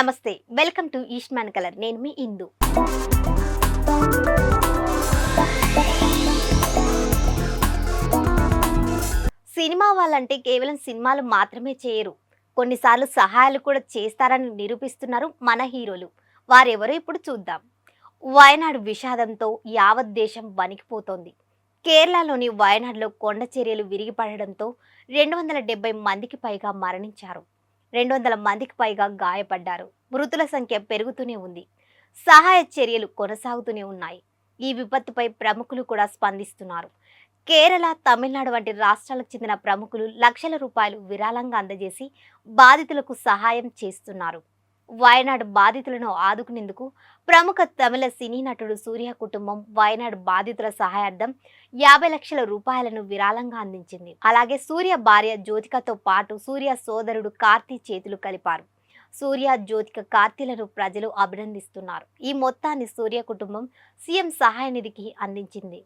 నమస్తే welcome to Eastman colour. నేను మీ ఇందు. సినిమా వాళ్ళంటే కేవలం సినిమాలు మాత్రమే చేయరు. కొన్నిసార్లు సహాయాలు కూడా చేస్తారని నిరూపిస్తున్నారు మన హీరోలు. వారెవరో ఇప్పుడు చూద్దాం. వయనాడు విషాదంతో యావత్ దేశం వణికిపోతోంది. కేరళలోని వయనాడులో కొండ చర్యలు విరిగిపడడంతో రెండు వందల డెబ్బై మందికి పైగా మరణించారు. రెండు వందల మందికి పైగా గాయపడ్డారు. మృతుల సంఖ్య పెరుగుతూనే ఉంది. సహాయ చర్యలు కొనసాగుతూనే ఉన్నాయి. ఈ విపత్తుపై ప్రముఖులు కూడా స్పందిస్తున్నారు. కేరళ తమిళనాడు వంటి రాష్ట్రాలకు చెందిన ప్రముఖులు లక్షల రూపాయలు విరాళంగా అందజేసి బాధితులకు సహాయం చేస్తున్నారు. వయనాడు బాధితులను ఆదుకునేందుకు ప్రముఖ తమిళ సినీ నటుడు సూర్య కుటుంబం వయనాడు బాధితుల సహాయార్థం యాభై లక్షల రూపాయలను విరాళంగా అందించింది. అలాగే సూర్య భార్య జ్యోతికతో పాటు సూర్య సోదరుడు కార్తీ చేతులు కలిపారు. సూర్య జ్యోతిక కార్తీలను ప్రజలు అభినందిస్తున్నారు. ఈ మొత్తాన్ని సూర్య కుటుంబం సీఎం సహాయ నిధికి అందించింది.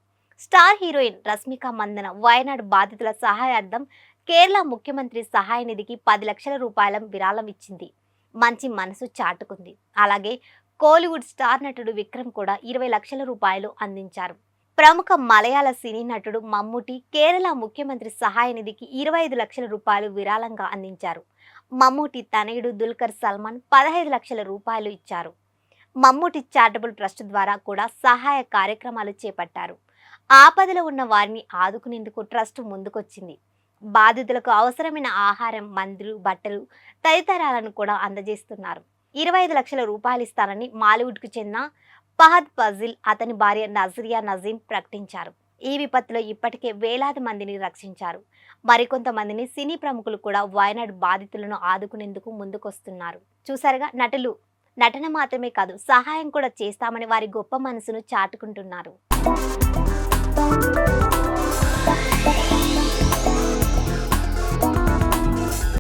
స్టార్ హీరోయిన్ రష్మిక మందన వయనాడు బాధితుల సహాయార్థం కేరళ ముఖ్యమంత్రి సహాయ నిధికి పది లక్షల రూపాయల విరాళం ఇచ్చింది. మంచి మనసు చాటుకుంది. అలాగే కోలీవుడ్ స్టార్ నటుడు విక్రమ్ కూడా ఇరవై లక్షల రూపాయలు అందించారు. ప్రముఖ మలయాళ సినీ నటుడు మమ్ముటి కేరళ ముఖ్యమంత్రి సహాయ నిధికి ఇరవై ఐదు లక్షల రూపాయలు విరాళంగా అందించారు. మమ్ముటి తనయుడు దుల్కర్ సల్మాన్ పదహైదు లక్షల రూపాయలు ఇచ్చారు. మమ్ముటి చారిటబుల్ ట్రస్ట్ ద్వారా కూడా సహాయ కార్యక్రమాలు చేపట్టారు. ఆపదలో ఉన్న వారిని ఆదుకునేందుకు ట్రస్ట్ ముందుకొచ్చింది. బాధితులకు అవసరమైన ఆహారం మందులు బట్టలు తదితరాలను కూడా అందజేస్తున్నారు. ఇరవై ఐదు లక్షల రూపాయలు ఇస్తానని మాలీవుడ్కు చెందిన ఫహద్ ఫజిల్ అతని భార్య నజరియా నజీం ప్రకటించారు. ఈ విపత్తులో ఇప్పటికే వేలాది మందిని రక్షించారు. మరికొంతమందిని సినీ ప్రముఖులు కూడా వయనాడు బాధితులను ఆదుకునేందుకు ముందుకొస్తున్నారు. చూసారుగా నటులు నటన మాత్రమే కాదు సహాయం కూడా చేస్తామని వారి గొప్ప మనసును చాటుకుంటున్నారు.